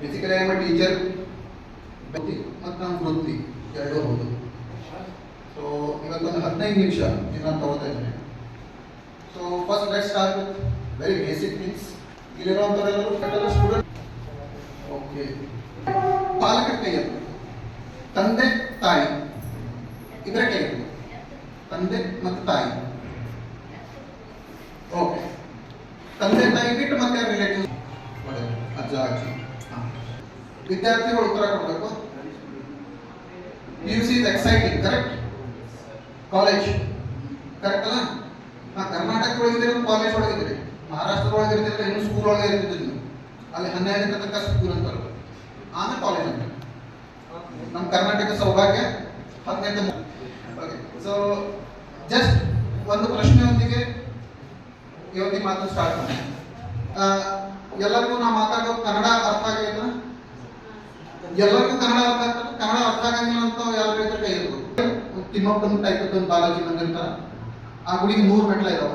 Basically I teacher teacher ಮತ್ತು ನಮ್ಮ ವೃತ್ತಿ ಎರಡೂ ಹೌದು. ಸೊ ಇವತ್ತೊಂದು ಹದಿನೈದು ನಿಮಿಷ ನಾನು ತಗೋತಾ ಇದ್ದೇನೆ. So first let start with very basic things ಇಲ್ಲಿರುವಂಥವರೆಲ್ಲರೂ student. Okay ಕೈಯಲ್ಲಿ ತಂದೆ, ತಾಯಿ. ಇದರ ಕೈಯಲ್ಲಿ ತಂದೆ ಮತ್ತು ತಾಯಿ. ಓಕೆ ತಂದೆ, ತಾಯಿ ಬಿಟ್ಟು ಮತ್ತೆ ರಿಲೇಟಿವ್ ಅಜ್ಜ, ಅಜ್ಜಿ. ವಿದ್ಯಾರ್ಥಿಗಳು ಉತ್ತರ ಕೊಡಬೇಕು? You see is exciting correct college correct ಅಲ್ಲ? ನಾ ಕರ್ನಾಟಕ ಒಳಗಿದ್ರೆ ಕಾಲೇಜ್ ಒಳಗಿದ್ರೆ ಮಹಾರಾಷ್ಟ್ರ ಒಳಗಿರ್ತಿದ್ರೆ ಇನ್ನು ಸ್ಕೂಲ್ ಒಳಗೆ ನೀವು. ಅಲ್ಲಿ ಹನ್ನೆರಡನೇ ತನಕ ಸ್ಕೂಲ್ ಅಂತಾರೆ ಆಮೇಲೆ ಕಾಲೇಜ್ ಅಂತ. ನಮ್ಮ ಕರ್ನಾಟಕ ಸೌಭಾಗ್ಯ ಹದಿನೈದು ಓಕೆ ಸೊ ಜಸ್ಟ್ ಒಂದು ಪ್ರಶ್ನೆಯೊಂದಿಗೆ ಇವತ್ತಿನ ಮಾತು ಸ್ಟಾರ್ಟ್ ಮಾಡಿ ಎಲ್ಲರಿಗೂ ನಾ ಮಾತಾಡೋ ಕನ್ನಡ ಅರ್ಥ ಆಗೈತ? ಎಲ್ಲರಿಗೂ ಕನ್ನಡ ಅರ್ಥ ಆಗ್ತದೆ. ಕನ್ನಡ ಅರ್ಥ ಆಗಂಗಿಲ್ಲ ಅಂತ ಯಾರು ರೈತರ ಕೈ ಇರ್ಬೋದು ತಿಮ್ಮಪ್ಪನ ಟೈಪ್ ಒಂದು ಬಾಲಾಜಿ ಬಂದಿರ್ತಾರ. ಆ ಗುಡಿಗೆ ನೂರು ಮೆಟ್ಲ ಇದಾವ.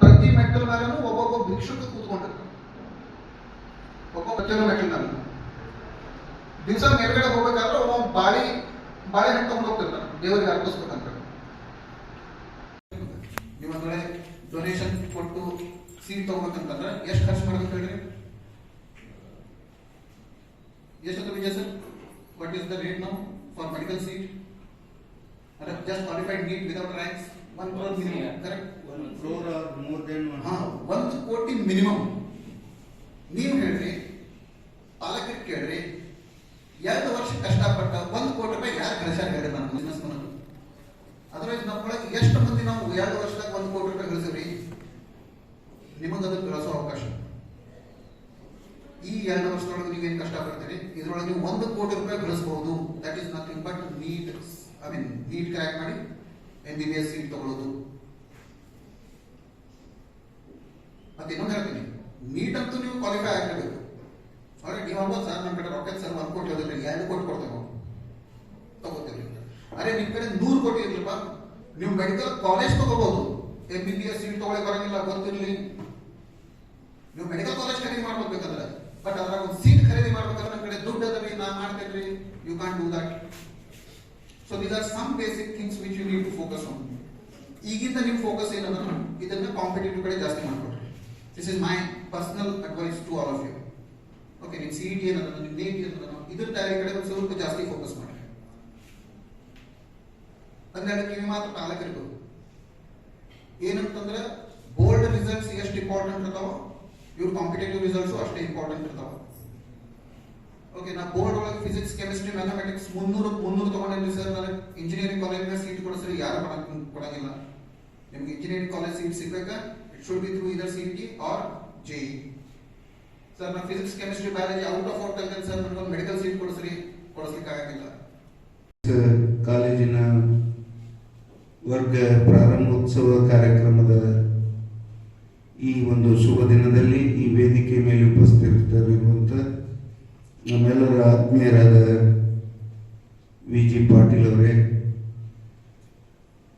ಪ್ರತಿ ಮೆಟ್ಟಲ ಮೇಲೂ ಒಬ್ಬೊಬ್ಬ ಭಿಕ್ಷುಕ ಕೂತ್ಕೊಂಡಿರ್ತಾರೆ ಒಬ್ಬೊಬ್ಬ ಪ್ರತಿಯೊಂದು ಮೆಟ್ಟಿಲ ಮೇಲೆ ದಿವಸ ಮೇಲ್ಗಡೆ ಹೋಗ್ಬೇಕಾದ್ರೆ ಒಬ್ಬ ಬಾಳಿ, ಬಾಳೆ ತಗೊಂಡು ಹೋಗ್ತಿರ್ತಾನೆ. ದೇವರಿಗೆ ಅರ್ಪಿಸ್ಬೇಕಂತ. ನೀವೊಂದ್ ವೇಳೆ ಡೊನೇಷನ್ ಕೊಟ್ಟು ಸೀಟ್ ತಗೋಬೇಕಂತಂದ್ರೆ ಎಷ್ಟು ಖರ್ಚು ಮಾಡ್ಬೇಕು ಹೇಳ್ರಿ ಎಷ್ಟು Vijay sir what is the rate now for medical seat are just qualified NEET without ranks one crore minimum correct One crore or more than one. ಹಾ ಒಂದು ಕೋಟಿ ಮಿನಿಮಮ್ ನೀವು ಹೇಳ್ರಿ ಪಾಲಕರಿಗೆ ಕೇಳ್ರಿ ಎರಡು ವರ್ಷ ಕಷ್ಟಪಟ್ಟ ಒಂದು ಕೋಟಿ ರೂಪಾಯಿ ಯಾರು ಕಳಿಸ್ಯಾರ ಹೇಳ್ರಿ ನಾನು ಬಿಸ್ನೆಸ್ ಮಾಡೋದು ಅದರ್ವೈಸ್ ನಮ್ಮೊಳಗೆ ಎಷ್ಟು ಮಂದಿ ನಾವು ಎರಡು ವರ್ಷದಾಗ ಒಂದು ಕೋಟಿ ರೂಪಾಯಿ ಗಳಿಸಿವ್ರಿ ನಿಮಗದು ಗಳಿಸೋ ಅವಕಾಶ ಎರಡು ವರ್ಷದೊಳಗೆ ನೀವೇನು ಕಷ್ಟಪಡ್ತೀರಿ ಇದರೊಳಗೆ ನೀವು ಒಂದು ಕೋಟಿ ರೂಪಾಯಿ ಗಳಿಸಬಹುದು that is nothing but NEET I mean NEET crack ಮಾಡಿ M B B S seat ತಗೊಳ್ಳೋದು. ಮತ್ತೆ ಇನ್ನೊಂದು ಹೇಳ್ತೀನಿ. ನೀಟ್ ಅಂತೂ ನೀವು ಕ್ವಾಲಿಫೈ ಆಗಿರಬೇಕು. ಅವ್ರಿಗೆ ನೀವು ಅಲ್ವಾ ಸರ್ ನಮ್ಮ ಕಡೆ ರೊಕ್ಕ ಸರ್ ಒಂದು ಕೋಟಿ ಹೋದ್ರೆ ಎರಡು ಕೋಟಿ ಕೊಡ್ತೇವೆ ತಗೋತೀವಿ ಅರೆ ನಿಮ್ಮ ಕಡೆ ನೂರು ಕೋಟಿ ಇರ್ಲಿಪ್ಪ. ನೀವು ಮೆಡಿಕಲ್ ಕಾಲೇಜ್ ತಗೋಬಹುದು M B B S seat ತಗೊಳ್ಳಿ ಬರಂಗಿಲ್ಲ, ಗೊತ್ತಿರಲಿ. ನೀವು ಮೆಡಿಕಲ್ ಕಾಲೇಜ್ ಖರೀದಿ ಮಾಡ್ಬೇಕಂದ್ರೆ ಬಟ್ ಅದ್ರಾಗ ಒಂದು ಸೀಟ್ ಖರೀದಿ ಮಾಡ್ಬೇಕಂದ್ರೆ ನಮ್ಮ ಕಡೆ ದುಡ್ಡು ಅದರಿ ನಾ ಮಾಡ್ತೇನ್ರಿ you can do that so these are some basic things which you need to focus on ಈಗಿಂದ ನೀವು ಫೋಕಸ್ ಏನದ ಇದನ್ನ ಕಾಂಪಿಟೇಟಿವ್ ಕಡೆ ಜಾಸ್ತಿ ಮಾಡ್ಕೊಡ್ರಿ this is my personal advice to all of you okay ನಿಮ್ಮ ಸಿ ಟಿ ಏನದ ನಿಮ್ಮ ನೇಟ್ ಏನದ ಇದ್ರ ತಯಾರಿ ಕಡೆ ಒಂದು ಸ್ವಲ್ಪ ಜಾಸ್ತಿ ಫೋಕಸ್ ಮಾಡಿ ಹನ್ನೆರಡು ಕಿವಿ ಮಾತ್ರ ಪಾಲಕರಿಗೂ ಏನಂತಂದ್ರೆ ಬೋರ್ಡ್ ರಿಸಲ್ಟ್ಸ್ ಎಷ್ಟು ಇಂಪಾರ್ಟೆಂಟ್ ಇರ್ತಾವ ಇವ್ರ ಕಾಂಪಿಟೇಟಿವ್ ರಿಸಲ್ಟ್ಸ್ ಅಷ್ಟೇ ಇಂಪಾರ್ಟೆಂಟ್ ಇರ್ತಾವ. ಓಕೆ ನಾ ಬೋರ್ಡ್ ಒಳಗೆ ಫಿಸಿಕ್ಸ್ ಕೆಮಿಸ್ಟ್ರಿ ಮ್ಯಾಥಮೆಟಿಕ್ಸ್ ಮುನ್ನೂರು ಮುನ್ನೂರು ತಗೊಂಡಿದ್ರಿ ಸರ್ ನನಗೆ ಇಂಜಿನಿಯರಿಂಗ್ ಕಾಲೇಜ್ನ ಸೀಟ್ ಕೊಡಿಸ್ರಿ ಯಾರು ಮಾಡಕ್ ಕೊಡಂಗಿಲ್ಲ. ನಿಮ್ಗೆ engineering college seat ಸಿಗ್ಬೇಕಾ? It should be through either C T or J sir ನಾ physics chemistry biology out of out ಆಗಿದ್ದೇನೆ ಸರ್ ನನಗೆ ಮೆಡಿಕಲ್ ಸೀಟ್ ಕೊಡಿಸ್ರಿ ಕೊಡಿಸ್ಲಿಕ್ಕೆ ಆಗಂಗಿಲ್ಲ. ಕಾಲೇಜಿನ ವರ್ಗ ಪ್ರಾರಂಭೋತ್ಸವ ಕಾರ್ಯಕ್ರಮದ ಈ ಒಂದು ಶುಭ ದಿನದಲ್ಲಿ ಈ ವೇದಿಕೆ ಮೇಲೆ ಉಪಸ್ಥಿತರಿರುವಂಥ ನಮ್ಮೆಲ್ಲರ ಆತ್ಮೀಯರಾದ ವಿ ಜಿ ಪಾಟೀಲ್ ಅವರೇ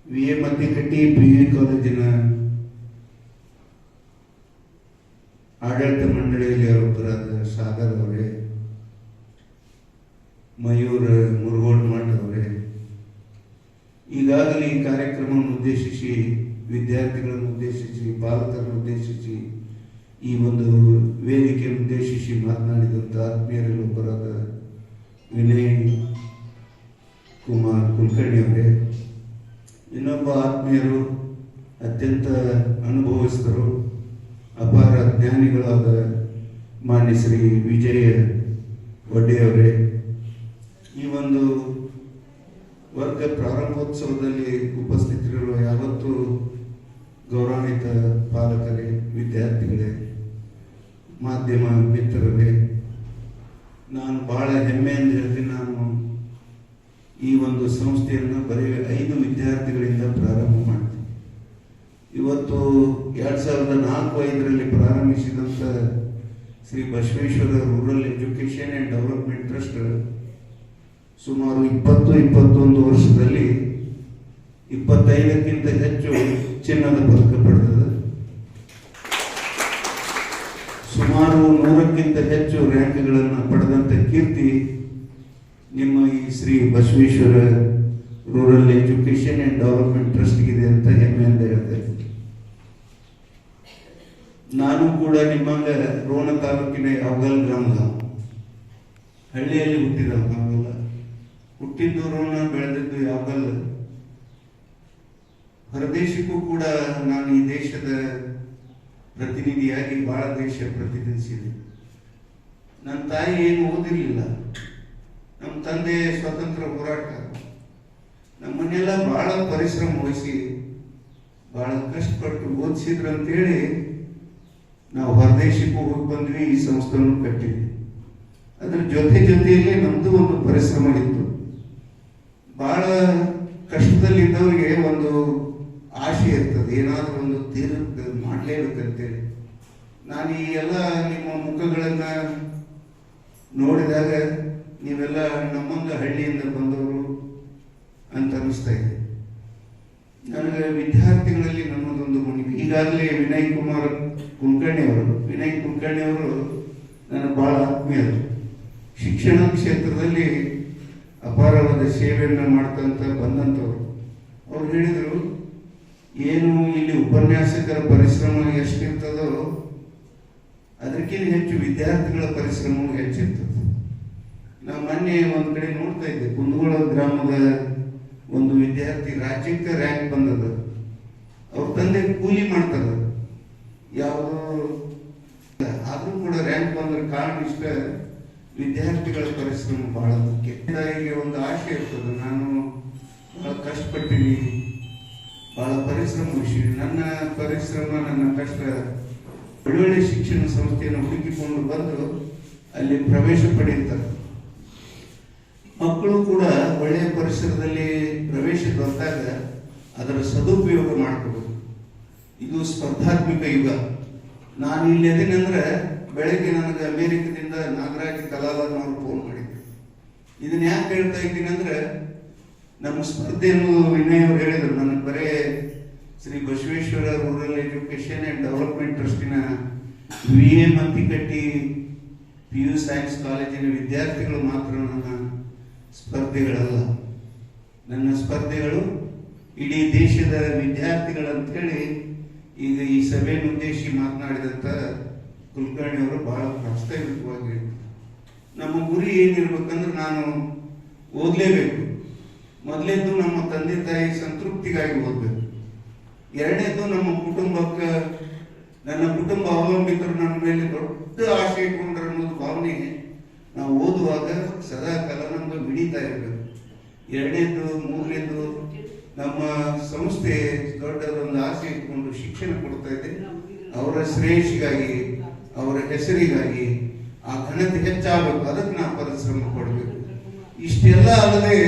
V A Mattikatti P U ಕಾಲೇಜಿನ ಆಡಳಿತ ಮಂಡಳಿಯಲ್ಲಿ ಒಬ್ಬರಾದ ಸಾಗರ್ ಅವರೇ, ಮಯೂರ್ ಮುರುಗೋಡ್ ಮಠ್ ಅವರೇ, ಈಗಾಗಲೇ ಈ ಕಾರ್ಯಕ್ರಮವನ್ನು ಉದ್ದೇಶಿಸಿ ವಿದ್ಯಾರ್ಥಿಗಳನ್ನು ಉದ್ದೇಶಿಸಿ ಪಾಲಕರನ್ನು ಉದ್ದೇಶಿಸಿ, ಈ ಒಂದು ವೇದಿಕೆಯನ್ನು ಉದ್ದೇಶಿಸಿ ಮಾತನಾಡಿದಂಥ ಆತ್ಮೀಯರಲ್ಲಿ ಒಬ್ಬರಾದ ವಿನಯ್ ಕುಮಾರ್ ಕುಲಕರ್ಣಿ ಅವರೇ. ಇನ್ನೊಬ್ಬ ಆತ್ಮೀಯರು ಅತ್ಯಂತ ಅನುಭವಿಸಿದರು ಅಪಾರ ಜ್ಞಾನಿಗಳಾದ ಮಾನ್ಯ ಶ್ರೀ ವಿಜಯ ಒಡ್ಡೆಯವರೇ ಈ ಒಂದು ವರ್ಗ ಪ್ರಾರಂಭೋತ್ಸವದಲ್ಲಿ ಉಪಸ್ಥಿತರಿರುವ ಯಾವತ್ತು ಗೌರವಾನ್ವಿತ ಪಾಲಕರೇ, ವಿದ್ಯಾರ್ಥಿಗಳೇ, ಮಾಧ್ಯಮ ಮಿತ್ರರೇ, ನಾನು ಬಹಳ ಹೆಮ್ಮೆಯಿಂದ ಹೇಳ್ತೀನಿ, ನಾನು ಈ ಒಂದು ಸಂಸ್ಥೆಯನ್ನು ಬರೀ ಐದು ವಿದ್ಯಾರ್ಥಿಗಳಿಂದ ಪ್ರಾರಂಭ ಮಾಡ್ತೀನಿ. ಇವತ್ತು ಸಾವಿರದ ನಾಲ್ಕು ಐದರಲ್ಲಿ ಪ್ರಾರಂಭಿಸಿದಂಥ Shri Basaveshwara rural education and development trust, ಸುಮಾರು ಇಪ್ಪತ್ತು, ಇಪ್ಪತ್ತೊಂದು ವರ್ಷದಲ್ಲಿ ಇಪ್ಪತ್ತೈದಕ್ಕಿಂತ ಹೆಚ್ಚು ಚಿನ್ನದ ಪದಕ ಪಡೆದಿದೆ ಸುಮಾರು ನೂರಕ್ಕಿಂತ ಹೆಚ್ಚು ರ್ಯಾಂಕ್ಗಳನ್ನು ಪಡೆದಂಥ ಕೀರ್ತಿ ನಿಮ್ಮ ಈ Shri Basaveshwara rural education and development ಟ್ರಸ್ಟ್ಗಿದೆ ಅಂತ ಹೆಮ್ಮೆಯಿಂದ ಹೇಳ್ತೇನೆ ನಾನು ಕೂಡ ನಿಮ್ಮಂಗ ರೋಣ ತಾಲೂಕಿನ ಯಾವಗಲ್ ಗ್ರಾಮದ ಹಳ್ಳಿಯಲ್ಲಿ ಹುಟ್ಟಿದ ಹುಟ್ಟಿದ್ದು ರೋಣ, ಬೆಳೆದಿದ್ದು ಯಾವಗಲ್ ಹೊರದೇಶಕ್ಕೂ ಕೂಡ ನಾನು ಈ ದೇಶದ ಪ್ರತಿನಿಧಿಯಾಗಿ ಬಹಳ ದೇಶ ಪ್ರತಿನಿಧಿಸಿದೆ. ನನ್ನ ತಾಯಿ ಏನು ಓದಿರಲಿಲ್ಲ. ನಮ್ಮ ತಂದೆ ಸ್ವಾತಂತ್ರ್ಯ ಹೋರಾಟ. ನಮ್ಮನ್ನೆಲ್ಲ ಬಹಳ ಪರಿಶ್ರಮ ವಹಿಸಿ ಬಹಳ ಕಷ್ಟಪಟ್ಟು ಓದಿಸಿದ್ರು ಅಂತೇಳಿ ನಾವು ಹೊರದೇಶಕ್ಕೂ ಹೋಗಿ ಬಂದ್ವಿ, ಈ ಸಂಸ್ಥೆಯನ್ನು ಕಟ್ಟಿದ್ವಿ. ಅದ್ರ ಜೊತೆ ಜೊತೆಯಲ್ಲಿ ನಮ್ಮದು ಒಂದು ಪರಿಶ್ರಮ ಇತ್ತು. ಬಹಳ ಕಷ್ಟದಲ್ಲಿದ್ದವರಿಗೆ ಒಂದು ಆಸೆ ಇರ್ತದೆ ಏನಾದರೂ ಒಂದು ತೀರ್ ಮಾಡಲೇಬೇಕಂತೇಳಿ ನಾನು ಈ ಎಲ್ಲ ನಿಮ್ಮ ಮುಖಗಳನ್ನ ನೋಡಿದಾಗ ನೀವೆಲ್ಲ ನಮ್ಮಂಗ ಹಳ್ಳಿಯಿಂದ ಬಂದವರು ಅಂತ ಅನಿಸ್ತಾ ಇದೆ. ನನಗೆ ವಿದ್ಯಾರ್ಥಿಗಳಲ್ಲಿ ನನ್ನದೊಂದು ಮನವಿ. ಈಗಾಗಲೇ ವಿನಯ್ ಕುಮಾರ್ ಕುಲಕರ್ಣಿ ಅವರು, ವಿನಯ್ ಕುಲಕರ್ಣಿ ಅವರು ನನ್ನ ಬಹಳ ಆತ್ಮೀಯರು. ಶಿಕ್ಷಣ ಕ್ಷೇತ್ರದಲ್ಲಿ ಅಪಾರವಾದ ಸೇವೆಯನ್ನು ಮಾಡ್ತಂತ ಬಂದಂಥವ್ರು ಅವ್ರು ಹೇಳಿದರು ಏನು ಇಲ್ಲಿ ಉಪನ್ಯಾಸಕರ ಪರಿಶ್ರಮ ಎಷ್ಟಿರ್ತದೋ, ಅದಕ್ಕಿಂತ ಹೆಚ್ಚು ವಿದ್ಯಾರ್ಥಿಗಳ ಪರಿಶ್ರಮವು ಹೆಚ್ಚಿರ್ತದೆ. ನಾವು ಮೊನ್ನೆ ಒಂದು ಕಡೆ ನೋಡ್ತಾ ಇದ್ದೆ, ಕುಂದಗೋಳ ಗ್ರಾಮದ ಒಂದು ವಿದ್ಯಾರ್ಥಿ ರಾಜ್ಯಕ್ಕೆ ರ್ಯಾಂಕ್ ಬಂದದ. ಅವ್ರ ತಂದೆ ಕೂಲಿ ಮಾಡ್ತದ. ಯಾವುದೋ ಆದರೂ ಕೂಡ ರ್ಯಾಂಕ್ ಬಂದ್ರೆ ಕಾರಣ ಇಷ್ಟ, ವಿದ್ಯಾರ್ಥಿಗಳ ಪರಿಶ್ರಮ ಬಹಳ ಮುಖ್ಯ. ಒಂದು ಆಶೆ ಇರ್ತದೆ. ನಾನು ಬಹಳ ಕಷ್ಟಪಟ್ಟಿನಿ ಪರಿಶ್ರಮ ವಿಷಯ. ನನ್ನ ಪರಿಶ್ರಮ, ನನ್ನ ಕಷ್ಟ ಒಳ್ಳೊಳ್ಳೆ ಶಿಕ್ಷಣ ಸಂಸ್ಥೆಯನ್ನು ಹುಡುಕಿಕೊಂಡು ಬಂದು ಅಲ್ಲಿ ಪ್ರವೇಶ ಪಡೆಯುತ್ತಾರೆ. ಮಕ್ಕಳು ಕೂಡ ಒಳ್ಳೆಯ ಪರಿಸರದಲ್ಲಿ ಪ್ರವೇಶ ಬಂದಾಗ ಅದರ ಸದುಪಯೋಗ ಮಾಡ್ಕೋಬೇಕು ಇದು ಸ್ಪರ್ಧಾತ್ಮಕ ಯುಗ. ನಾನು ಇಲ್ಲಿ ಅದೇನೆಂದ್ರೆ ಬೆಳಗ್ಗೆ ನನಗೆ ಅಮೇರಿಕದಿಂದ ನಾಗರಾಜ್ ಕಲಾಲನ್ ಅವರು ಫೋನ್ ಮಾಡಿದ್ರು. ಇದನ್ನ ಯಾಕೆ ಹೇಳ್ತಾ ಇದ್ದೀನಿ ಅಂದ್ರೆ ನಮ್ಮ ಸ್ಪರ್ಧೆಯನ್ನು ವಿನಯ್ ಅವರು ಹೇಳಿದ್ರು. ನನಗೆ ಬರೇ Shri Basaveshwara rural education and development ಟ್ರಸ್ಟಿನ V A Mattikatti P U science ಕಾಲೇಜಿನ ವಿದ್ಯಾರ್ಥಿಗಳು ಮಾತ್ರ ನನ್ನ ಸ್ಪರ್ಧೆಗಳಲ್ಲ. ನನ್ನ ಸ್ಪರ್ಧೆಗಳು ಇಡೀ ದೇಶದ ವಿದ್ಯಾರ್ಥಿಗಳಂತೇಳಿ ಈಗ ಈ ಸಭೆಯನ್ನು ಉದ್ದೇಶಿ ಮಾತನಾಡಿದಂಥ ಕುಲಕರ್ಣಿ ಅವರು ಬಹಳ ಪ್ರಾಸ್ತಾವಿಕವಾಗಿ ನಮ್ಮ ಗುರಿ ಏನಿರ್ಬೇಕಂದ್ರೆ ನಾನು ಓದಲೇಬೇಕು. ಮೊದಲೇದು ನಮ್ಮ ತಂದೆ ತಾಯಿ ಸಂತೃಪ್ತಿಗಾಗಿ ಓದಬೇಕು. ಎರಡನೇದು ನಮ್ಮ ಕುಟುಂಬಕ್ಕೆ, ನನ್ನ ಕುಟುಂಬ ಅವಲಂಬಿತರು ನನ್ನ ಮೇಲೆ ದೊಡ್ಡ ಆಶೆ ಇಟ್ಕೊಂಡ್ರೆ ಅನ್ನೋದು ಭಾವನೆ ನಾವು ಓದುವಾಗ ಸದಾ ಕಾಲ ನಮ್ಗೆ ಮಿಡಿತಾ ಇರಬೇಕು. ಎರಡನೇದು ಮೂರನೇದು ನಮ್ಮ ಸಂಸ್ಥೆ ದೊಡ್ಡದೊಂದು ಆಸೆ ಇಟ್ಕೊಂಡು ಶಿಕ್ಷಣ ಕೊಡ್ತಾ ಇದೆ. ಅವರ ಶ್ರೇಯಸ್ಸಿಗಾಗಿ, ಅವರ ಹೆಸರಿಗಾಗಿ ಆ ಘನತೆ ಹೆಚ್ಚಾಗಬೇಕು. ಅದಕ್ಕೆ ನಾವು ಪರಿಶ್ರಮ ಕೊಡಬೇಕು ಇಷ್ಟೆಲ್ಲ ಅಲ್ಲದೆ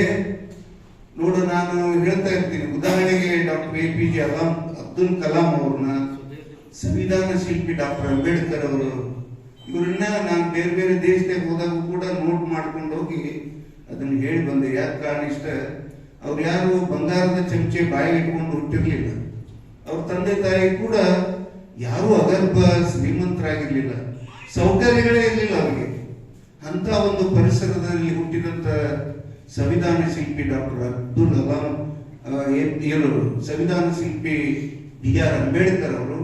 ನೋಡು, ನಾನು ಹೇಳ್ತಾ ಇರ್ತೀನಿ. ಉದಾಹರಣೆಗೆ doctor A P J Alam, Abdul Kalam ಅವ್ರನ್ನ ಸಂವಿಧಾನ ಶಿಲ್ಪಿ ಡಾಕ್ಟರ್ ಅಂಬೇಡ್ಕರ್ ಅವರು. ಇವರನ್ನ ನಾನು ಬೇರೆ ಬೇರೆ ದೇಶದಾಗ ಹೋದಾಗ ಕೂಡ ನೋಟ್ ಮಾಡ್ಕೊಂಡು ಹೋಗಿ ಅದನ್ನ ಹೇಳಿ ಬಂದೆ. ಯಾಕೆ ಕಾರಣ ಇಷ್ಟ? ಅವ್ರು ಯಾರು ಬಂಗಾರದ ಚಮಚೆ ಬಾಯಿಗೆ ಇಟ್ಕೊಂಡು ಹುಟ್ಟಿರ್ಲಿಲ್ಲ. ಅವ್ರ ತಂದೆ ತಾಯಿ ಕೂಡ ಯಾರು ಅಗರ್ಭ, ಶ್ರೀಮಂತರಾಗಿರ್ಲಿಲ್ಲ. ಸೌಕರ್ಯಗಳೇ ಇರಲಿಲ್ಲ ಅವರಿಗೆ. ಅಂತ ಒಂದು ಪರಿಸರದಲ್ಲಿ ಹುಟ್ಟಿದಂತ ಸಂವಿಧಾನ ಶಿಲ್ಪಿ ಡಾಕ್ಟರ್ ಅಬ್ದುಲ್ ಕಲಾಂ ಏನು ಸಂವಿಧಾನ ಶಿಲ್ಪಿ ಬಿ ಆರ್ ಅಂಬೇಡ್ಕರ್ ಅವರು,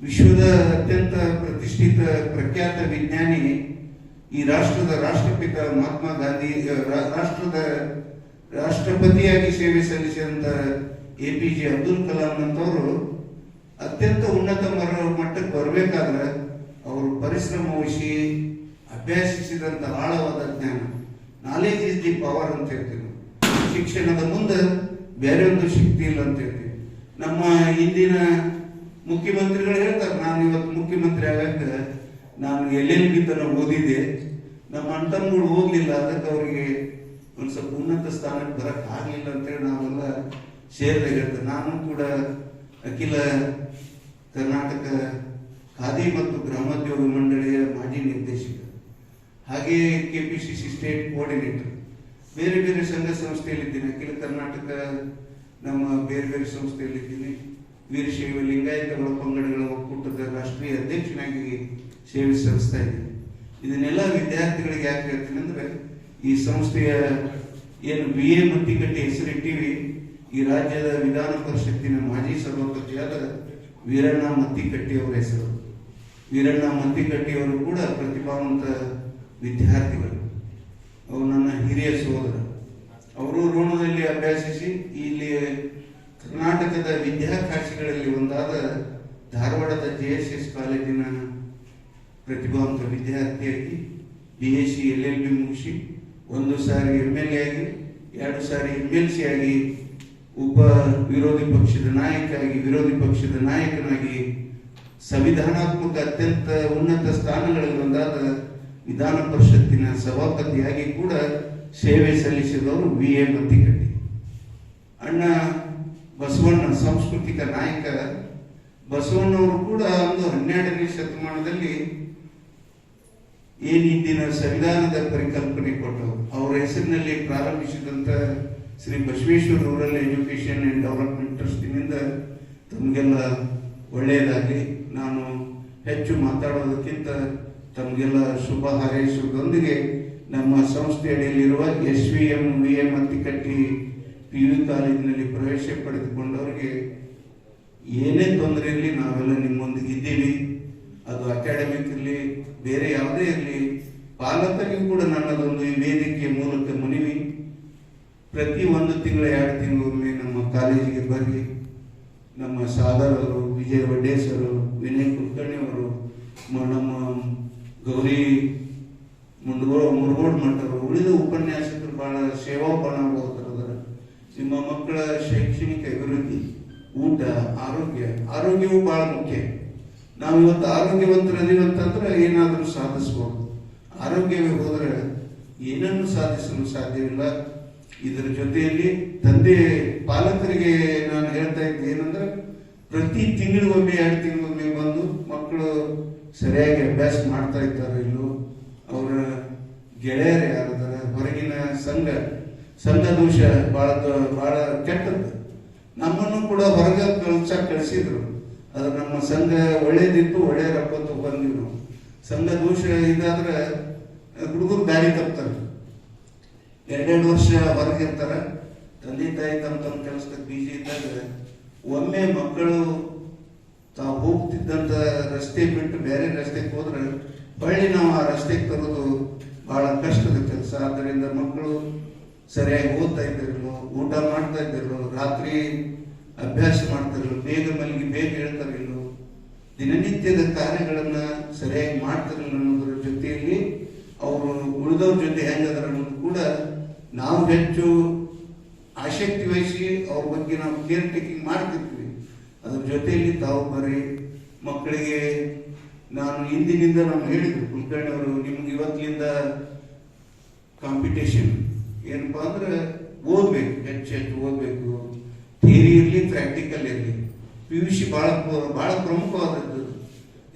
ವಿಶ್ವದ ಅತ್ಯಂತ ಪ್ರತಿಷ್ಠಿತ ಪ್ರಖ್ಯಾತ ವಿಜ್ಞಾನಿ ಈ ರಾಷ್ಟ್ರದ ರಾಷ್ಟ್ರಪಿತ ಮಹಾತ್ಮ ಗಾಂಧಿ ರಾಷ್ಟ್ರದ ರಾಷ್ಟ್ರಪತಿಯಾಗಿ ಸೇವೆ ಸಲ್ಲಿಸಿದಂತ A P J Abdul Kalam ಅಂತವರು ಅತ್ಯಂತ ಉನ್ನತ ಮರ, ಮಟ್ಟಕ್ಕೆ ಬರಬೇಕಾದ್ರೆ ಅವರು ಪರಿಶ್ರಮ ವಹಿಸಿ ಅಭ್ಯಾಸಿಸಿದಂತ ಆಳವಾದ ಜ್ಞಾನ. ನಾಲೆಜ್ ಇಸ್ ದಿ ಪವರ್ ಅಂತ ಹೇಳ್ತೀವಿ. ಶಿಕ್ಷಣದ ಮುಂದೆ ಬೇರೆ ಒಂದು ಶಕ್ತಿ ಇಲ್ಲ ಅಂತ ಹೇಳ್ತೀವಿ. ನಮ್ಮ ಹಿಂದಿನ ಮುಖ್ಯಮಂತ್ರಿಗಳು ಹೇಳ್ತಾರೆ, ನಾನು ಇವತ್ತು ಮುಖ್ಯಮಂತ್ರಿ ಆಗಕ್ಕೆ ನಾನು ಎಲ್ಲೆಲ್ಲಿ ತನಕ ಓದಿದೆ. ನಮ್ಮ ಅಣ್ತಮ್ಮಗಳು ಓದ್ಲಿಲ್ಲ, ಅದಕ್ಕೆ ಅವರಿಗೆ ಒಂದು ಸ್ವಲ್ಪ ಉನ್ನತ ಸ್ಥಾನಕ್ಕೆ ಬರಕ್ ಆಗ್ಲಿಲ್ಲ ಅಂತೇಳಿ ನಾವೆಲ್ಲ ಸೇರಿದಾಗ ಹೇಳ್ತೇವೆ. ನಾನು ಕೂಡ ಅಖಿಲ ಕರ್ನಾಟಕ ಖಾದಿ ಮತ್ತು ಗ್ರಾಮೋದ್ಯೋಗ ಮಂಡಳಿಯ ಮಾಜಿ ನಿರ್ದೇಶಕ. ಹಾಗೆಯೇ K P C C state coordinator. ಬೇರೆ ಬೇರೆ ಸಂಘ ಸಂಸ್ಥೆಯಲ್ಲಿದ್ದೀನಿ. ಅಖಿಲ ಕರ್ನಾಟಕ ನಮ್ಮ ಬೇರೆ ಬೇರೆ ಸಂಸ್ಥೆಯಲ್ಲಿದ್ದೀನಿ. ವೀರಶೈವ ಲಿಂಗಾಯತಗಳ ಪಂಗಡಗಳ ಒಕ್ಕೂಟದ ರಾಷ್ಟ್ರೀಯ ಅಧ್ಯಕ್ಷನಾಗಿ ಸೇವೆ ಸಲ್ಲಿಸ್ತಾ ಇದ್ದೀನಿ. ಇದನ್ನೆಲ್ಲ ವಿದ್ಯಾರ್ಥಿಗಳಿಗೆ ಯಾಕೆ ಹೇಳ್ತೀನಿ ಅಂದರೆ, ಈ ಸಂಸ್ಥೆಯ ಏನು ಬಿ ಎ ಮತ್ತಿಕಟ್ಟೆ ಹೆಸರಿಟ್ಟಿವಿ. ಈ ರಾಜ್ಯದ ವಿಧಾನ ಪರಿಷತ್ತಿನ ಮಾಜಿ ಸಭಾಪತಿಯಾದ ವೀರಣ್ಣ ಮತ್ತಿಕಟ್ಟಿಯವರ ಹೆಸರು. ವೀರಣ್ಣ ಮತ್ತಿಕಟ್ಟಿಯವರು ಕೂಡ ಪ್ರತಿಭಾವಂತ ವಿದ್ಯಾರ್ಥಿಗಳು. ಅವರು ನನ್ನ ಹಿರಿಯ ಸಹೋದರ ಅವರು ಋಣದಲ್ಲಿ ಅಭ್ಯಾಸಿಸಿ ಇಲ್ಲಿ ಕರ್ನಾಟಕದ ವಿದ್ಯಾಕಾಶಿಗಳಲ್ಲಿ ಒಂದಾದ ಧಾರವಾಡದ ಜೆ ಎಸ್ ಎಸ್ ಕಾಲೇಜಿನ ಪ್ರತಿಭಾವಂತ ವಿದ್ಯಾರ್ಥಿಯಾಗಿ B S C L L B ಮುಗಿಸಿ ಒಂದು ಸಾರಿ ಎಂ ಎಲ್ ಎ ಆಗಿ, ಎರಡು ಸಾರಿ ಎಂ ಎಲ್ ಸಿ ಆಗಿ ಉಪ ವಿರೋಧಿ ಪಕ್ಷದ ನಾಯಕ ಆಗಿ ವಿರೋಧಿ ಪಕ್ಷದ ನಾಯಕನಾಗಿ ಸಂವಿಧಾನಾತ್ಮಕ ಅತ್ಯಂತ ಉನ್ನತ ಸ್ಥಾನಗಳಲ್ಲಿ ಒಂದಾದ ವಿಧಾನ ಪರಿಷತ್ತಿನ ಸಭಾಪತಿಯಾಗಿ ಕೂಡ ಸೇವೆ ಸಲ್ಲಿಸಿದವರು ವಿ ಎ ಮತ್ತಿಕಟ್ಟಿ ಅಣ್ಣ ಬಸವಣ್ಣ, ಸಾಂಸ್ಕೃತಿಕ ನಾಯಕ ಬಸವಣ್ಣವರು ಕೂಡ ಒಂದು ಹನ್ನೆರಡನೇ ಶತಮಾನದಲ್ಲಿ ಏನು ಇಂದಿನ ಸಂವಿಧಾನದ ಪರಿಕಲ್ಪನೆ ಕೊಟ್ಟರು ಅವರ ಹೆಸರಿನಲ್ಲಿ ಪ್ರಾರಂಭಿಸಿದಂತ Shri Basaveshwara rural education and development ಟ್ರಸ್ಟಿನಿಂದ ತಮಗೆಲ್ಲ ಒಳ್ಳೆಯದಾಗಲಿ. ನಾನು ಹೆಚ್ಚು ಮಾತಾಡೋದಕ್ಕಿಂತ ತಮಗೆಲ್ಲ ಶುಭ ಹಾರೈಸುವುದೊಂದಿಗೆ ನಮ್ಮ ಸಂಸ್ಥೆ ಅಡಿಯಲ್ಲಿರುವ S V M V M Attikatti P U ಕಾಲೇಜಿನಲ್ಲಿ ಪ್ರವೇಶ ಪಡೆದುಕೊಂಡವರಿಗೆ ಏನೇ ತೊಂದರೆ ಇರಲಿ ನಾವೆಲ್ಲ ನಿಮ್ಮೊಂದಿಗೆ ಇದ್ದೀವಿ. ಅದು ಅಕಾಡೆಮಿಕ್ ಇರಲಿ ಬೇರೆ ಯಾವುದೇ ಇರಲಿ ಪಾಲಕರಿಗೂ ಕೂಡ ನನ್ನದೊಂದು ಈ ವೇದಿಕೆಯ ಮೂಲಕ ಮನವಿ. ಪ್ರತಿ ಒಂದು ತಿಂಗಳ ಎರಡು ತಿಂಗಳೊಮ್ಮೆ ನಮ್ಮ ಕಾಲೇಜಿಗೆ ಬರಲಿ ನಮ್ಮ ಸಾಗರ್ ಅವರು, ವಿಜಯ ವಡ್ಡೇಸರು ವಿನಯ್ ಕುಲಕರ್ಣಿ ಅವರು ನಮ್ಮ ಗೌರಿ ಮುಂಡಗೋಳ ಮುರುಗೋಡ್ ಮಠರು, ಉಳಿದ ಉಪನ್ಯಾಸಕರು ಬಹಳ ಸೇವಾಪಣ ಹೋಗ್ತಾರ ನಿಮ್ಮ ಮಕ್ಕಳ ಶೈಕ್ಷಣಿಕ ಅಭಿವೃದ್ಧಿ, ಊಟ, ಆರೋಗ್ಯ, ಆರೋಗ್ಯವು ಬಹಳ ಮುಖ್ಯ. ನಾವು ಇವತ್ತು ಆರೋಗ್ಯವಂತರದೀವಿ ಅಂತಂದ್ರೆ ಏನಾದರೂ ಸಾಧಿಸ್ಬೋದು. ಆರೋಗ್ಯವೇ ಹೋದರೆ ಏನನ್ನು ಸಾಧಿಸಲು ಸಾಧ್ಯವಿಲ್ಲ ಇದರ ಜೊತೆಯಲ್ಲಿ ತಂದೆ ಪಾಲಕರಿಗೆ ನಾನು ಹೇಳ್ತಾ ಇದ್ದೆ ಏನಂದ್ರೆ, ಪ್ರತಿ ತಿಂಗಳಿಗೊಮ್ಮೆ, ಎರಡು ತಿಂಗಳಿಗೊಮ್ಮೆ ಬಂದು ಮಕ್ಕಳು ಸರಿಯಾಗಿ ಅಭ್ಯಾಸ ಮಾಡ್ತಾ ಇದ್ದಾರೆ ಇಲ್ಲೋ, ಅವರ ಗೆಳೆಯರು ಯಾರಿದ್ದಾರೆ ಹೊರಗಿನ ಸಂಘ ಸಂಘ ದೋಷ ಭಾಳ ಬಹಳ ಕೆಟ್ಟದ್ದು. ನಮ್ಮನ್ನು ಕೂಡ ಹೊರಗೆ ಕೆಲಸ ಕಳಿಸಿದ್ರು. ಅದು ನಮ್ಮ ಸಂಘ ಒಳ್ಳೇದಿತ್ತು, ಒಳ್ಳೆಯ ರೊಕ್ಕ ಬಂದಿವಿ ನಾವು ಸಂಘ ದೋಷ ಇದಾದ್ರೆ ಹುಡುಗರು ದಾರಿ ತಪ್ತಾರೆ. ಎರಡೆರಡು ವರ್ಷ ಹೊರಗಿರ್ತಾರ ತಂದೆ ತಾಯಿ ತಮ್ಮ ತಮ್ಮ ಕೆಲಸಕ್ಕೆ ಬಿಜಿ ಇದ್ದಾಗ ಒಮ್ಮೆ ಮಕ್ಕಳು ತಾವು ಹೋಗ್ತಿದ್ದಂಥ ರಸ್ತೆ ಬಿಟ್ಟು ಬೇರೆ ರಸ್ತೆಗೆ ಹೋದ್ರೆ ಬಳ್ಳಿ ನಾವು ಆ ರಸ್ತೆಗೆ ತರೋದು ಬಹಳ ಕಷ್ಟದ ಕೆಲಸ. ಆದ್ದರಿಂದ ಮಕ್ಕಳು ಸರಿಯಾಗಿ ಓದ್ತಾ ಇದ್ದಿರಲು, ಊಟ ಮಾಡ್ತಾ ಇದ್ದಿರಲು, ರಾತ್ರಿ ಅಭ್ಯಾಸ ಮಾಡ್ತಿರಲು ಬೇಗ ಮಲಗಿ ಬೇಗ ಹೇಳ್ತಾರಿಲ್ಲ ದಿನನಿತ್ಯದ ಕಾರ್ಯಗಳನ್ನ ಸರಿಯಾಗಿ ಮಾಡ್ತಿರಲಿಲ್ಲ ಅನ್ನೋದ್ರ ಜೊತೆಯಲ್ಲಿ ಅವರು ಉಳಿದವ್ರ ಜೊತೆ ಹೆಂಗದ್ರ ಅನ್ನೋದು ಕೂಡ ನಾವು ಹೆಚ್ಚು ಆಸಕ್ತಿ ವಹಿಸಿ ಅವ್ರ ಬಗ್ಗೆ ನಾವು ಕೇರ್ ಟೇಕಿಂಗ್ ಮಾಡ್ತಿರ್ತೀವಿ ಅದ್ರ ಜೊತೆಯಲ್ಲಿ ತಾವು ಬರ್ರಿ ಮಕ್ಕಳಿಗೆ ನಾನು ಇಂದಿನಿಂದ ನಾನು ಹೇಳಿದ್ರು ಕುಲಕರ್ಣಿ ಅವರು ನಿಮ್ಗೆ ಇವತ್ತಿನಿಂದ ಕಾಂಪಿಟೇಷನ್ ಏನಪ್ಪಾ ಅಂದ್ರೆ ಓದ್ಬೇಕು, ಹೆಚ್ಚು ಹೆಚ್ಚು ಓದ್ಬೇಕು. ಥಿಯರಿ ಇರಲಿ ಪ್ರಾಕ್ಟಿಕಲ್ ಇರಲಿ. ಪಿ ಯು ಸಿ ಭಾಳ ಭಾಳ ಪ್ರಮುಖವಾದದ್ದು.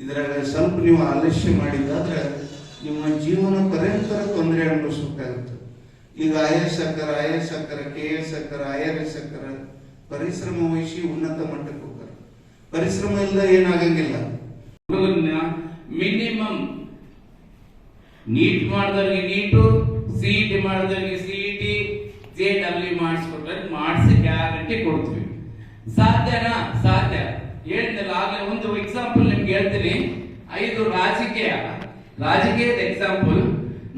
ಇದ್ರಾಗ ಸ್ವಲ್ಪ ನೀವು ಆಲಸ್ಯ ಮಾಡಿದ್ದಾದ್ರೆ ನಿಮ್ಮ ಜೀವನ ಪರ್ಯಂತರ ತೊಂದರೆ ಅನುಭವಿಸ್ಬೇಕಾಗುತ್ತೆ. ಈಗ ಐ ಎಸ್ ಅಕ್ಕರ ಐ ಎಸ್ ಅಕ್ಕರ ಕೆ ಎಸ್ ಅಕ್ಕರ ಐ ಆರ್ ಎಸ್ ಅಕ್ಕರ ಪರಿಶ್ರಮ ವಹಿಸಿ ಉನ್ನತ ಮಟ್ಟಕ್ಕೆ ಪರಿಶ್ರಮ ಇಲ್ಲ ಏನಾಗಂಗಿಲ್ಲ ಮಿನಿಮಮ್ ನೀಟ್ ಮಾಡಿದವರಿಗೆ ನೀಟು ಸಿಇಟಿ ಮಾಡಿದವರಿಗೆ ಸಿಇಟಿ ಜೆ ಡಬ್ಲ್ಯೂ ಮಾಡಿಸ್ಕೊಟ್ರೆ ಮಾಡಿಸಿ ಗ್ಯಾರಂಟಿ ಕೊಡ್ತೀವಿ. ಸಾಧ್ಯನಾ? ಸಾಧ್ಯ. ಹೇಳ್ತಿಲ್ಲ ಆಗಲೇ ಒಂದು ಎಕ್ಸಾಂಪಲ್ ನಿಮ್ಗೆ ಹೇಳ್ತೀನಿ. ಐದು ರಾಜಕೀಯ. ರಾಜಕೀಯದ ಎಕ್ಸಾಂಪಲ್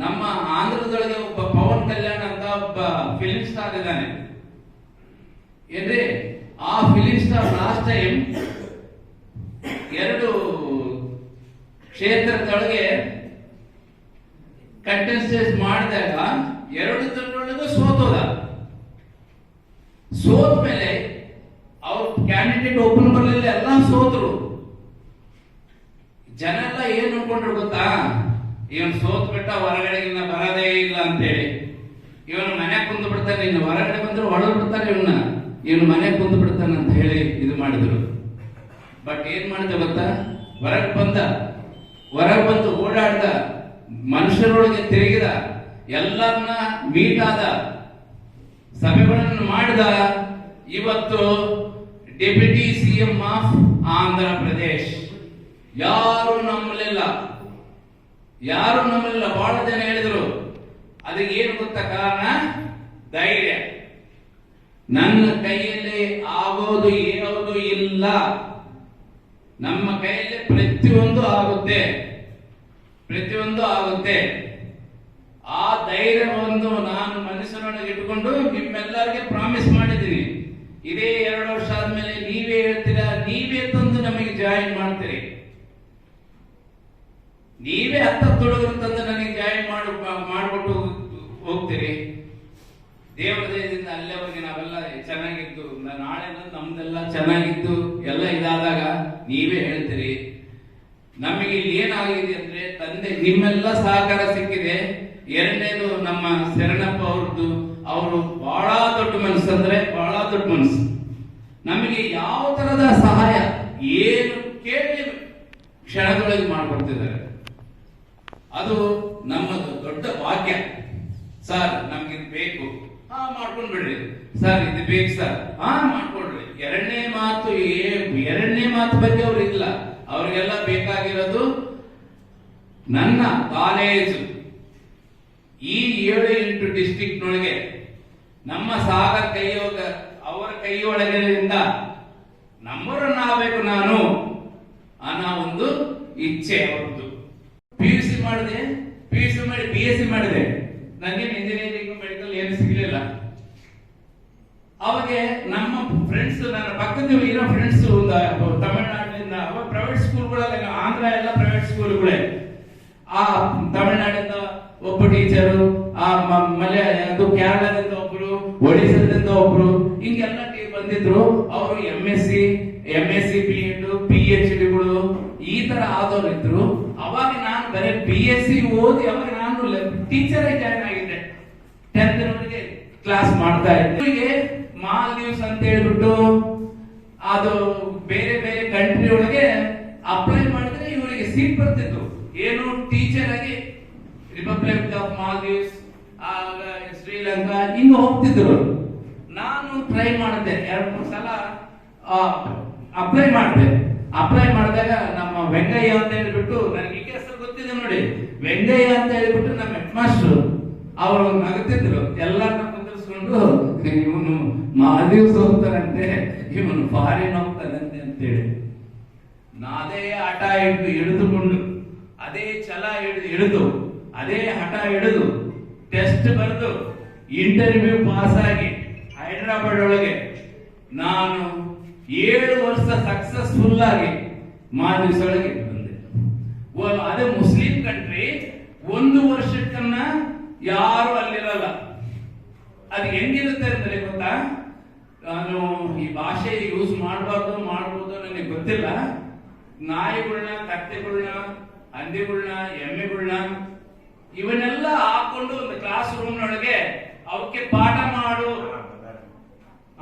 ನಮ್ಮ ಆಂಧ್ರದೊಳಗೆ ಒಬ್ಬ ಪವನ್ ಕಲ್ಯಾಣ್ ಅಂತ ಒಬ್ಬ ಫಿಲಿಂ ಸ್ಟಾರ್ ಇದ್ದಾನೆ. ಏನ್ರಿ? ಆ ಫಿಲಿಂ ಸ್ಟಾರ್ ಲಾಸ್ಟ್ ಟೈಮ್ ಎರಡು ಕ್ಷೇತ್ರದೊಳಗೆ ಕಂಟೆಸ್ಟೆಸ್ ಮಾಡಿದಾಗ ಎರಡು ತಂಡಗಳಿಗೂ ಸೋತೋದ. ಸೋತ ಮೇಲೆ ಅವ್ರ ಕ್ಯಾಂಡಿಡೇಟ್ ಓಪನ್ ಬರಲಿಲ್ಲ, ಎಲ್ಲ ಸೋತರು. ಜನ ಎಲ್ಲ ಏನ್ ಅನ್ಕೊಂಡ್ರು ಗೊತ್ತಾ? ಇವನ್ ಸೋತ್ ಬಿಟ್ಟ ಹೊರಗಡೆ ಇನ್ನ ಬರೋದೇ ಇಲ್ಲ ಅಂತೇಳಿ. ಇವನು ಮನೆ ಕುಂದು ಬಿಡ್ತಾನೆ, ಇನ್ನು ಹೊರಗಡೆ ಬಂದ್ರೆ ಹೊಡೆದು ಬಿಡ್ತಾನೆ ಇವನ್ನ ಇವನು ಮನೆ ಕುಂದು ಬಿಡ್ತಾನೆ ಅಂತ ಹೇಳಿ ಇದು ಮಾಡಿದ್ರು. ಬಟ್ ಏನ್ ಮಾಡಿದೆ ಗೊತ್ತಾ? ಹೊರಗ್ ಬಂದ, ಹೊರಗ್ ಬಂದು ಓಡಾಡ್ದ, ಮನುಷ್ಯರೊಳಗೆ ತಿರುಗಿದ, ಎಲ್ಲರನ್ನ ಮೀಟ್ ಆದ ಸಭೆಗಳನ್ನು ಮಾಡಿದ ಇವತ್ತು deputy CM of Andhra Pradesh. ಯಾರು ನಂಬಲಿಲ್ಲ. ಯಾರು ನಂಬಲಿಲ್ಲ? ಬಹಳ ಜನ ಹೇಳಿದ್ರು. ಅದಕ್ಕೆ ಏನು ಗೊತ್ತ ಕಾರಣ? ಧೈರ್ಯ. ನನ್ನ ಕೈಯಲ್ಲಿ ಆಗೋದು ಏನೋದು ಇಲ್ಲ. ನಮ್ಮ ಕೈಯಲ್ಲಿ ಪ್ರತಿಯೊಂದು ಆಗುತ್ತೆ. ಪ್ರತಿಯೊಂದು ಆಗುತ್ತೆ. ಆ ಧೈರ್ಯವನ್ನು ನಾನು ಮನಸ್ಸಿನೊಳಗೆ ಇಟ್ಕೊಂಡು ನಿಮ್ಮೆಲ್ಲರಿಗೆ ಪ್ರಾಮಿಸ್ ಮಾಡಿದ್ದೀನಿ. ಇದೇ ಎರಡು ವರ್ಷ ಆದ್ಮೇಲೆ ನೀವೇ ಹೇಳ್ತೀರಾ? ನೀವೇ ತಂದು ನಮಗೆ ಜಾಯಿನ್ ಮಾಡ್ತೀರಿ. ನೀವೇ ಹತ್ತ ಹುಡುಗರು ತಂದು ನನಗೆ ಜಾಯಿನ್ ಮಾಡಿ, ಮಾಡ್ಬಿಟ್ಟು ಹೋಗ್ತೀರಿ. ದೇವರ ದಯದಿಂದ ಅಲ್ಲಿವರೆಗೆ ನಾವೆಲ್ಲ ಚೆನ್ನಾಗಿತ್ತು ನಾಳೆ ನಮ್ದೆಲ್ಲ ಚೆನ್ನಾಗಿತ್ತು ಎಲ್ಲ ಇದಾದಾಗ ನೀವೇ ಹೇಳ್ತೀರಿ, ನಮಗೆ ಇಲ್ಲಿ ಏನಾಗಿದೆ ಅಂದ್ರೆ ತಂದೆ ನಿಮ್ಮೆಲ್ಲ ಸಹಕಾರ ಸಿಕ್ಕಿದೆ. ಎರಡನೇದು ನಮ್ಮ ಶರಣಪ್ಪ ಅವ್ರದ್ದು, ಅವರು ಬಹಳ ದೊಡ್ಡ ಮನಸ್ಸು ಅಂದ್ರೆ ಬಹಳ ದೊಡ್ಡ ಮನಸ್ಸು. ನಮಗೆ ಯಾವ ತರದ ಸಹಾಯ ಏನು ಕೇಳಿ ಕ್ಷಣದೊಳಗೆ ಮಾಡ್ಕೊಡ್ತಿದ್ದಾರೆ. ಅದು ನಮ್ಮದು ದೊಡ್ಡ ಭಾಗ್ಯ. ಸರ್, ನಮ್ಗೆ ಬೇಕು. ಹಾ ಮಾಡ್ಕೊಂಡ್ ಬಿಡ್ರಿ ಸರ್, ಇದು ಬೇಕು ಸರ್. ಹಾ ಮಾಡ್ಕೊಡ್ರಿ ಎರಡನೇ ಮಾತು ಎರಡನೇ ಮಾತು ಬಗ್ಗೆ ಅವ್ರು ಇಲ್ಲ. ಅವ್ರಿಗೆಲ್ಲ ಬೇಕಾಗಿರೋದು ನನ್ನ ಕಾಲೇಜು ಈ ಏಳು ಎಂಟು ಡಿಸ್ಟ್ರಿಕ್ಟ್ ನೊಳಗೆ ನಮ್ಮ ಸಾಗರ್ ಕೈಯೋಗ, ಅವರ ಕೈಯೊಳಗಿನಿಂದ ನಂಬರನ್ನ ಆಗ್ಬೇಕು ನಾನು ಅನ್ನೋ ಒಂದು ಇಚ್ಛೆ ಅವರದ್ದು. ಪಿ ಯು ಸಿ ಮಾಡಿದೆ ಪಿ ಯು ಸಿ ಮಾಡಿ ಬಿ ಎಸ್ ಸಿ ಮಾಡಿದೆ. ನನಗೆ ಇಂಜಿನಿಯರಿಂಗ್ ಮೆಡಿಕಲ್ ಏನು ಸಿಗಲಿಲ್ಲ ಅವಾಗೆ ನಮ್ಮ ಫ್ರೆಂಡ್ಸ್ ನನ್ನ ಪಕ್ಕದ ಇರೋ ಫ್ರೆಂಡ್ಸ್ ತಮಿಳ್ನಾಡಿನಿಂದ, ಅವಾಗ ಪ್ರೈವೇಟ್ ಸ್ಕೂಲ್ಗಳಲ್ಲಿ ಆಂಧ್ರ ಎಲ್ಲ ಪ್ರೈವೇಟ್ ಸ್ಕೂಲ್ಗಳೇ ಆ ತಮಿಳ್ನಾಡಿಂದ ಒಬ್ಬ ಟೀಚರು ಆ ಮಲೆ, ಅದು ಕೇರಳದಿಂದ ಒಬ್ರು, ಒಡಿಶಾದಿಂದ ಒಬ್ರು, ಹಿಂಗೆಲ್ಲ ಟೀಮ್ ಬಂದಿದ್ರು. ಅವರು M S C M S C B Ed P H ಡಿಗಳು ಈ ತರ ಆದವ್ರು ಇದ್ರು. ಅವಾಗ ನಾನು ಬರೀ ಪಿ ಎಸ್ ಸಿ ಓದಿ, ಅವಾಗ ನಾನು ಟೀಚರ್ ಜಾಯ್ನ್ ಆಗಿದ್ದೆ. ಟೆಂತ್ ಕ್ಲಾಸ್ ಮಾಡ್ತಾ ಇದ್ದೆ. ಮಾಲ್ದೀವ್ಸ್ ಅಂತ ಹೇಳ್ಬಿಟ್ಟು ಅದು ಬೇರೆ ಬೇರೆ ಕಂಟ್ರಿ ಒಳಗೆ ಅಪ್ಲೈ ಮಾಡಿದ್ರೆ ಇವರಿಗೆ ಸೀಟ್ ಬರ್ತಿತ್ತು. ಏನು ಟೀಚರ್ ಆಗಿ ರಿಪಬ್ಲಿಕ್ ಆಫ್ ಮಾಲ್ದೀವ್ಸ್ ಶ್ರೀಲಂಕಾ ಹಿಂಗ ಹೋಗ್ತಿದ್ರು ನಾನು ಟ್ರೈ ಮಾಡಿದೆ ಎರಡ್ ಮೂರು ಸಲ ಅಪ್ಲೈ ಮಾಡಿದೆ. ಅಪ್ಲೈ ಮಾಡಿದಾಗ ನಮ್ಮ ವೆಂಕಯ್ಯ ಅಂತ ಹೇಳ್ಬಿಟ್ಟು ನನಗೆ ಈ ಹೆಸರು ಗೊತ್ತಿದೆ ನೋಡಿ. ವೆಂಕಯ್ಯ ಅಂತ ಹೇಳ್ಬಿಟ್ಟು ನಮ್ಮ ಹೆಡ್ ಮಾಸ್ಟರ್ ಅವರು ನಗುತ್ತಿದ್ರು ಎಲ್ಲರನ್ನ ಕುಂದಿರಿಸ್ಕೊಂಡು ಇವನು ಮಾಲ್ದೀವ್ಸ್ ಹೋಗ್ತಾನಂತೆ ಇವನು ಫಾರಿನ್ ಹೋಗ್ತಾನಂತೆ ಅಂತೇಳಿ. ನಾದೇ ಹಠ ಹಿಡಿದು ಹಿಡಿದುಕೊಂಡು ಅದೇ ಛಲ ಹಿಡಿದು ಅದೇ ಹಠ ಹಿಡಿದು ಟೆಸ್ಟ್ ಬರೆದು ಇಂಟರ್ವ್ಯೂ ಪಾಸ್ ಆಗಿ ಹೈದರಾಬಾದ್ ಒಳಗೆ ನಾನು ಏಳು ವರ್ಷ ಸಕ್ಸಸ್ಫುಲ್ ಆಗಿ ಮಾಲ್ದೀವ್ಸ್ ಒಳಗೆ ಬಂದೆ. ಅದೇ ಮುಸ್ಲಿಂ ಕಂಟ್ರಿ ಒಂದು ವರ್ಷಕ್ಕನ್ನ ಯಾರು ಅಲ್ಲಿರಲ್ಲ. ಅದು ಹೆಂಗಿರುತ್ತೆ ಅಂದ್ರೆ ಗೊತ್ತಾ? ನಾನು ಈ ಭಾಷೆ ಯೂಸ್ ಮಾಡಬಾರ್ದು, ಮಾಡ್ಬೋದು ನನಗೆ ಗೊತ್ತಿಲ್ಲ. ನಾಯಿಗಳನ್ನ ಕತ್ತೆಗಳನ್ನ ಹಂದಿಗಳನ್ನ ಎಮ್ಮೆಗಳನ್ನ ಇವನ್ನೆಲ್ಲ ಹಾಕೊಂಡು ಒಂದು ಕ್ಲಾಸ್ ರೂಮ್ ನೊಳಗೆ ಅವಕ್ಕೆ ಪಾಠ ಮಾಡು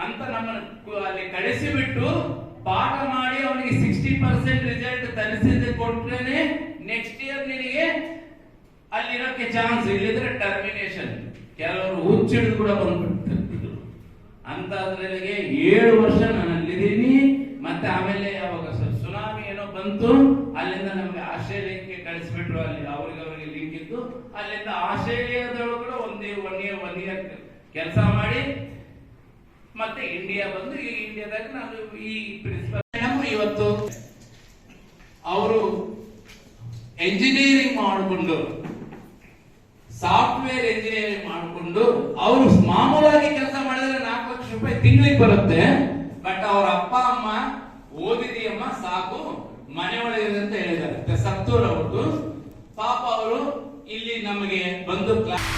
ಅಂತ ನಮ್ಮನ್ನು ಅಲ್ಲಿ ಕಳಿಸಿಬಿಟ್ಟು ಪಾಠ ಮಾಡಿ ಅವನಿಗೆ ಸಿಕ್ಸ್ಟಿ ಪರ್ಸೆಂಟ್ ರಿಸಲ್ಟ್ ತರಿಸಿದ ಕೊಟ್ರೇನೆ ನೆಕ್ಸ್ಟ್ ಇಯರ್ ನಿನಗೆ ಅಲ್ಲಿರೋಕ್ಕೆ ಚಾನ್ಸ್ ಇಲ್ಲಿದ್ರೆ ಟರ್ಮಿನೇಷನ್ ಕೆಲವರು ಹುಚ್ಚಿಡಿದು ಕೂಡ ಬಂದ್ಬಿಡ್ತಿದ್ರು ಅಂತದ್ರಿಗೆ ಏಳು ವರ್ಷ ನಾನು ಅಲ್ಲಿದ್ದೀನಿ. ಮತ್ತೆ ಆಮೇಲೆ ಯಾವಾಗ ಸುನಾಮಿ ಏನೋ ಬಂತು. ಅಲ್ಲಿಂದ ನಮ್ಗೆ ಆಸ್ಟ್ರೇಲಿಯಾಕ್ಕೆ ಕಳಿಸ್ಬಿಟ್ರು. ಅಲ್ಲಿ ಅವ್ರಿಗೆ ಅವ್ರಿಗೆ ಲಿಂಕ್ ಇತ್ತು. ಅಲ್ಲಿಂದ ಆಸ್ಟ್ರೇಲಿಯಾದೊಳಗೆ ಕೂಡ ಒಂದೇ ಒನ್ ಇಯರ್ ಒನ್ ಇಯರ್ ಕೆಲಸ ಮಾಡಿ ಮತ್ತೆ ಇಂಡಿಯಾ ಬಂದು ಈ ಇಂಡಿಯಾದಾಗ ನಾನು ಈ ಪ್ರಿನ್ಸಿಪಲ್ ಇವತ್ತು? ಅವರು ಎಂಜಿನಿಯರಿಂಗ್ ಮಾಡಿಕೊಂಡು ಸಾಫ್ಟ್ವೇರ್ ಎಂಜಿನಿಯರಿಂಗ್ ಮಾಡಿಕೊಂಡು ಅವರು ಮಾಮೂಲಾಗಿ ಕೆಲಸ ಮಾಡಿದ್ರೆ ನಾಲ್ಕು ಲಕ್ಷ ರೂಪಾಯಿ ತಿಂಗಳಿಗೆ ಬರುತ್ತೆ, ಬಟ್ ಅವ್ರ ಅಪ್ಪ, ಅಮ್ಮ ಓದಿದೆಯಮ್ಮ ಸಾಕು, ಮನೆ ಒಳಗೆ ಅಂತ ಹೇಳಿದ್ದಾರೆ. ಸತ್ತೂರ್ ಅವರು ಪಾಪ ಅವರು ಇಲ್ಲಿ ನಮಗೆ ಬಂದು ಕ್ಲಾಸ್